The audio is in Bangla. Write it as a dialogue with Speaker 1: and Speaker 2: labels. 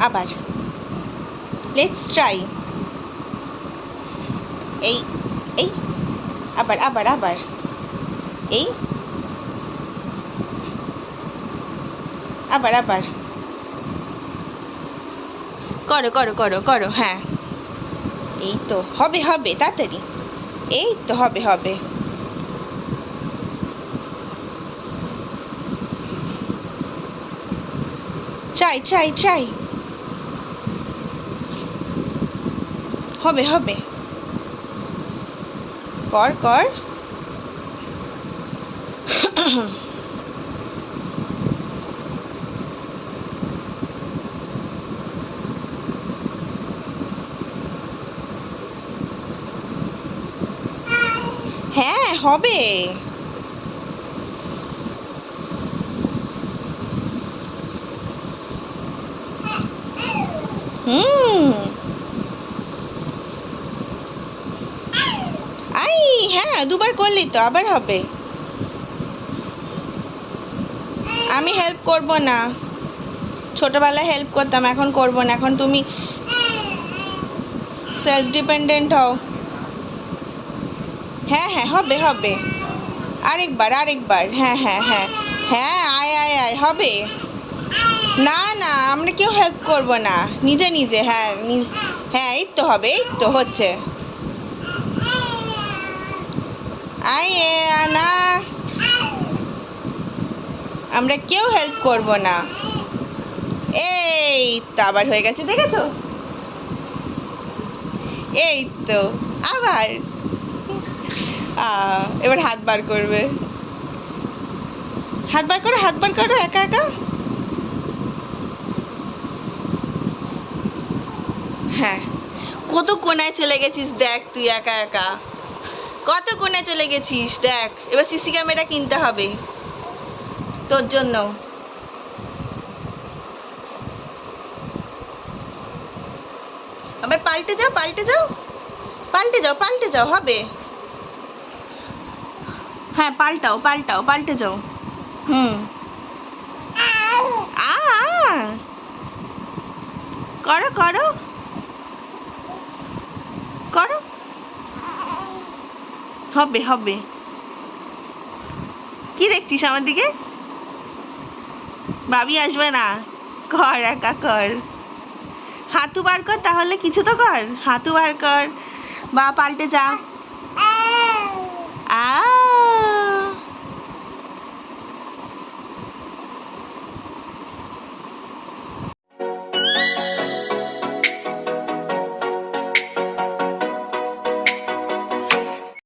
Speaker 1: আবার লেটস ট্রাই এই এই, আবার আবার আবার। এই, আবার আবার। করো করো করো করো হ্যাঁ। এই তো, হবে হবে, তাড়াতাড়ি। এই তো, হবে হবে। চাই চাই ট্রাই হবে হবে। কর কর। হ্যাঁ হবে। হুম। হ্যাঁ দুবার করলি তো, আবার হবে। আমি হেল্প করব না। ছোটবেলায় হেল্প করতাম, এখন করব না। এখন তুমি সেলফ ডিপেন্ডেন্ট হও। হ্যাঁ হ্যাঁ হবে হবে। আরেকবার আরেকবার। হ্যাঁ হ্যাঁ হ্যাঁ। হ্যাঁ আয় আয় আয়, হবে। না না, আমরা কেউ হেল্প করব না। নিজে নিজে হ্যাঁ হ্যাঁ এই তো হবে, এই তো হচ্ছে। আয় এ, না আমরা কেউ হেল্প করব না। এই তো আবার হয়ে গেছে দেখেছ? এই তো আবার। এবার হাত বার করবে। হাত বার করো হাত বার করো একা একা। হ্যাঁ। কত কোনায় চলে গেছিস দেখ তুই একা একা। কত কোনায় চলে গেছিস? দেখ, এবার সিসি ক্যামেরা কিনতে হবে। তোর জন্য। আবার পাল্টে যাও পাল্টে যাও। পাল্টে যাও পাল্টে যাও, হবে। হ্যাঁ পাল্টাও পাল্টাও, পাল্টে যাও। হুম। করো করো। করো। হবে হবে। কি দেখছিস আমার দিকে? ভাবি আসবে না। কর, একা কর। হাতু বার কর তাহলে কিছু তো কর। হাতু বার কর। বা পাল্টে যা। আ?